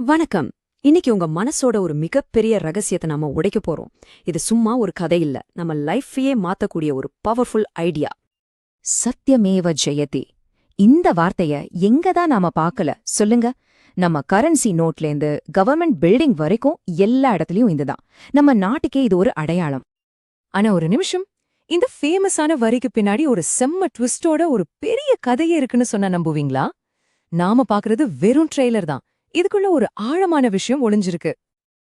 வணக்கம். இன்னைக்கு உங்க மனசோட ஒரு மிகப்பெரிய ரகசியத்தை நாம உடைக்க போறோம். இது சும்மா ஒரு கதை இல்ல. நம்ம லைஃபையே மாத்தக்கூடிய ஒரு பவர்ஃபுல் ஐடியா. சத்யமேவ ஜெயதி. இந்த வார்த்தைய எங்க தான் நாம பார்க்கல சொல்லுங்க. நம்ம கரன்சி நோட்லேருந்து கவர்மெண்ட் பில்டிங் வரைக்கும் எல்லா இடத்துலயும் இதுதான். நம்ம நாட்டுக்கே இது ஒரு அடையாளம். ஆனா ஒரு நிமிஷம். இந்த ஃபேமஸான வரிக்கு பின்னாடி ஒரு செம்ம ட்விஸ்டோட ஒரு பெரிய கதையே இருக்குன்னு சொன்னா நம்புவீங்களா? நாம பாக்குறது வெறும் ட்ரெய்லர் தான். இதுக்குள்ள ஒரு ஆழமான விஷயம் ஒளிஞ்சிருக்கு.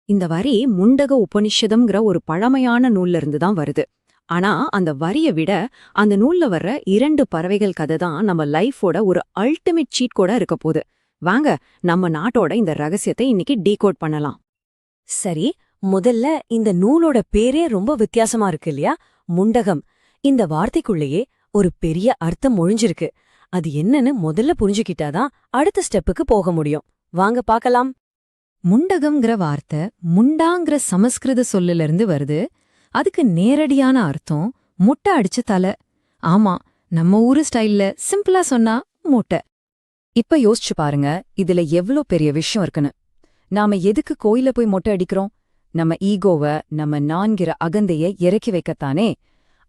இந்த வரி முண்டக உபனிஷதம்ங்கிற ஒரு பழமையான நூல்ல இருந்து தான் வருது. ஆனா அந்த வரிய விட அந்த நூல்ல வர்ற இரண்டு பறவைகள் கதை தான் நம்ம லைஃபோட ஒரு அல்டிமேட் சீட் கூட இருக்க போகுது. வாங்க நம்ம நாட்டோட இந்த ரகசியத்தை இன்னைக்கு டீகோட் பண்ணலாம். சரி முதல்ல இந்த நூலோட பேரே ரொம்ப வித்தியாசமா இருக்கு இல்லையா? முண்டகம். இந்த வார்த்தைக்குள்ளேயே ஒரு பெரிய அர்த்தம் ஒழிஞ்சிருக்கு. அது என்னன்னு முதல்ல புரிஞ்சுக்கிட்டாதான் அடுத்த ஸ்டெப்புக்கு போக முடியும். வாங்க பார்க்கலாம். முண்டகம்ங்கிற வார்த்தை முண்டாங்கிற சமஸ்கிருத சொல்லுல இருந்து வருது. அதுக்கு நேரடியான அர்த்தம் முட்டை அடிச்ச தலை. ஆமா நம்ம ஊரு ஸ்டைல்ல சிம்பிளா சொன்னா முட்டை. இப்ப யோசிச்சு பாருங்க இதுல எவ்ளோ பெரிய விஷயம் இருக்குன்னு. நாம எதுக்கு கோயில போய் மொட்டை அடிக்கிறோம்? நம்ம ஈகோவ நம்ம நான்கிற அகந்தைய இறக்கி வைக்கத்தானே?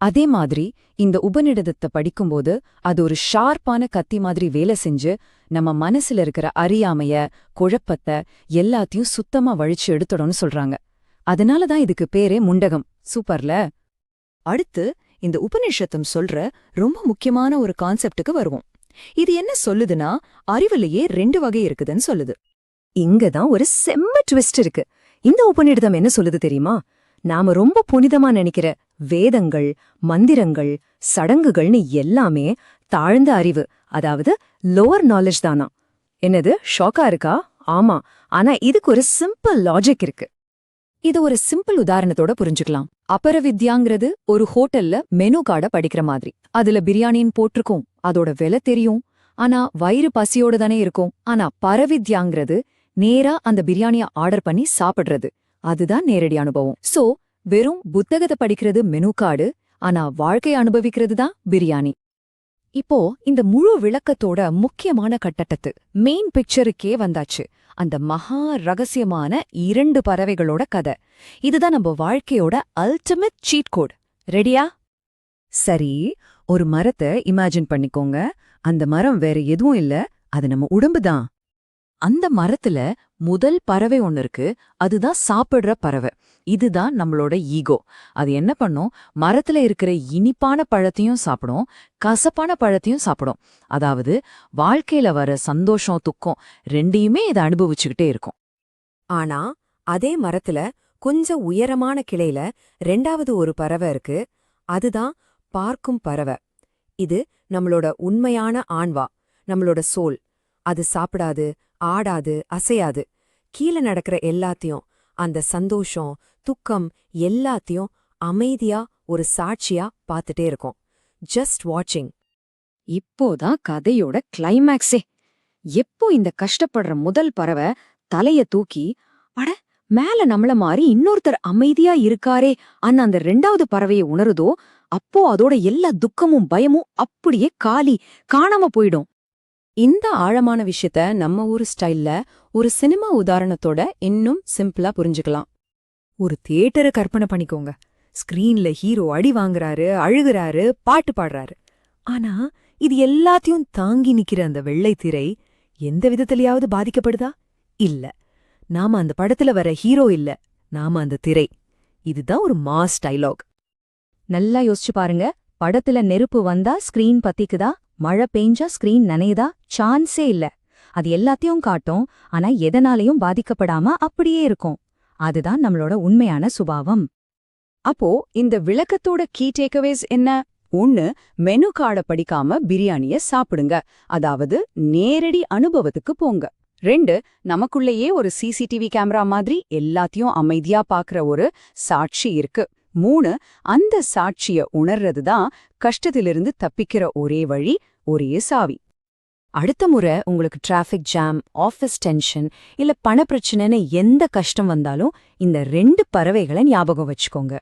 அதே மாதிரி இந்த உபநிடதத்தை படிக்கும்போது அது ஒரு ஷார்ப்பான கத்தி மாதிரி வேலை செஞ்சு நம்ம மனசுல இருக்கிற அறியாமைய குழப்பத்தை எல்லாத்தையும் சுத்தமா வழிச்சு எடுத்துடணும்னு சொல்றாங்க. அதனால தான் இதுக்கு பேரே முண்டகம். சூப்பர்ல? அடுத்து இந்த உபநிஷத்தம் சொல்ற ரொம்ப முக்கியமான ஒரு கான்செப்டுக்கு வருவோம். இது என்ன சொல்லுதுன்னா அறிவுலயே ரெண்டு வகை இருக்குதுன்னு சொல்லுது. இங்க தான் ஒரு செம்ம ட்விஸ்ட் இருக்கு. இந்த உபநிடதம் என்ன சொல்லுது தெரியுமா? நாம ரொம்ப புனிதமா நினைக்கிற வேதங்கள் மந்திரங்கள் சடங்குகள்னு எல்லாமே தாழ்ந்த அறிவு. அதாவது லோவர் நாலேஜ் தானா? என்னது ஷாக்கா இருக்கா? ஆமா. ஆனா இதுக்கு ஒரு சிம்பிள் லாஜிக் இருக்கு. இது ஒரு சிம்பிள் உதாரணத்தோட புரிஞ்சுக்கலாம். அபரவித்யாங்கிறது ஒரு ஹோட்டல்ல மெனு கார்ட படிக்கிற மாதிரி. அதுல பிரியாணின்னு போட்டிருக்கோம். அதோட விலை தெரியும். ஆனா வயிறு பசியோட தானே இருக்கும். ஆனா பரவித்யாங்கிறது நேரா அந்த பிரியாணிய ஆர்டர் பண்ணி சாப்பிடுறது. அதுதான் நேரடி அனுபவம். சோ வெறும் புத்தகத்தை படிக்கிறது மெனு கார்டு ஆனா வாழ்க்கை அனுபவிக்கிறது தான் பிரியாணி. இப்போ இந்த முழு விளக்கத்தோட முக்கியமான கட்டட்டத்து மெயின் பிக்சருக்கே வந்தாச்சு. அந்த மகா ரகசியமான இரண்டு பறவைகளோட கதை. இதுதான் நம்ம வாழ்க்கையோட அல்டிமேட் சீட் கோட் ரெடியா சரி ஒரு மரத்தை இமேஜின் பண்ணிக்கோங்க. அந்த மரம் வேற எதுவும் இல்ல. அது நம்ம உடம்பு தான் அந்த மரத்துல முதல் பறவை ஒன்னு இருக்கு. அதுதான் சாப்பிடுற பறவை. இதுதான் நம்மளோட ஈகோ. அது என்ன பண்ணும்? மரத்துல இருக்கிற இனிப்பான பழத்தையும் சாப்பிடும். கசப்பான பழத்தையும் சாப்பிடும். அதாவது வாழ்க்கையில வர சந்தோஷம் துக்கம் ரெண்டையுமே இதை அனுபவிச்சுக்கிட்டே இருக்கும். ஆனா அதே மரத்துல கொஞ்சம் உயரமான கிளையில ரெண்டாவது ஒரு பறவை இருக்கு. அதுதான் பார்க்கும் பறவை. இது நம்மளோட உண்மையான ஆண்வா. நம்மளோட சோல். அது சாப்பிடாது ஆடாது அசையாது. கீழே நடக்கிற எல்லாத்தையும் அந்த சந்தோஷம் துக்கம் எல்லாத்தையும் அமைதியா ஒரு சாட்சியா பார்த்துட்டே இருக்கும். ஜஸ்ட் வாட்சிங் இப்போதான் கதையோட கிளைமேக்ஸே எப்போ இந்த கஷ்டப்படுற முதல் பறவை தலைய தூக்கி அட மேல நம்மள மாறி இன்னொருத்தர் அமைதியா இருக்காரே அண்ணா அந்த ரெண்டாவது பறவையை உணருதோ அப்போ அதோட எல்லா துக்கமும் பயமும் அப்படியே காலி காணாம போயிடும். இந்த ஆழமான விஷயத்த நம்ம ஊர் ஸ்டைல்ல ஒரு சினிமா உதாரணத்தோட இன்னும் சிம்பிளா புரிஞ்சுக்கலாம். ஒரு தியேட்டரை கற்பனை பண்ணிக்கோங்க. ஸ்கிரீன்ல ஹீரோ அடி வாங்குறாரு அழுகுறாரு பாட்டு பாடுறாரு. ஆனா இது எல்லாத்தையும் தாங்கி நிக்கிற அந்த வெள்ளை திரை எந்த விதத்திலயாவது பாதிக்கப்படுதா? இல்ல. நாம அந்த படத்துல வர ஹீரோ இல்ல. நாம அந்த திரை. இதுதான் ஒரு மாஸ் டைலாக் நல்லா யோசிச்சு பாருங்க. படத்துல நெருப்பு வந்தா ஸ்கிரீன் பத்திக்குதா? மழை பெஞ்சா ஸ்கிரீன் நனையுதா? சான்ஸே இல்ல. அது எல்லாத்தையும் காட்டும். ஆனா எதனாலையும் பாதிக்கப்படாம அப்படியே இருக்கும். அதுதான் நம்மளோட உண்மையான சுபாவம். அப்போ இந்த விளக்கத்தோட கீ டேக்அவேஸ் என்ன? ஒன்னு மெனு கார்டை படிக்காம பிரியாணிய சாப்பிடுங்க. அதாவது நேரடி அனுபவத்துக்கு போங்க. ரெண்டு நமக்குள்ளேயே ஒரு சிசிடிவி கேமரா மாதிரி எல்லாத்தையும் அமைதியா பாக்குற ஒரு சாட்சி இருக்கு. மூணு அந்த சாட்சிய உணர்றது தான் கஷ்டத்திலிருந்து தப்பிக்கிற ஒரே வழி ஒரே சாவி. அடுத்த முறை உங்களுக்கு டிராஃபிக் ஜாம் ஆஃபீஸ் டென்ஷன் இல்ல பணப்பிரச்சனைன்னு எந்த கஷ்டம் வந்தாலும் இந்த ரெண்டு பறவைகளை ஞாபகம் வச்சுக்கோங்க.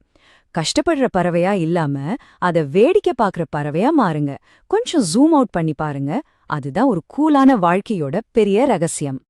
கஷ்டப்படுற பறவையா இல்லாம அத வேடிக்கை பார்க்குற பறவையா மாறுங்க. கொஞ்சம் ஜூம் அவுட் பண்ணி பாருங்க. அதுதான் ஒரு கூலான வாழ்க்கையோட பெரிய ரகசியம்.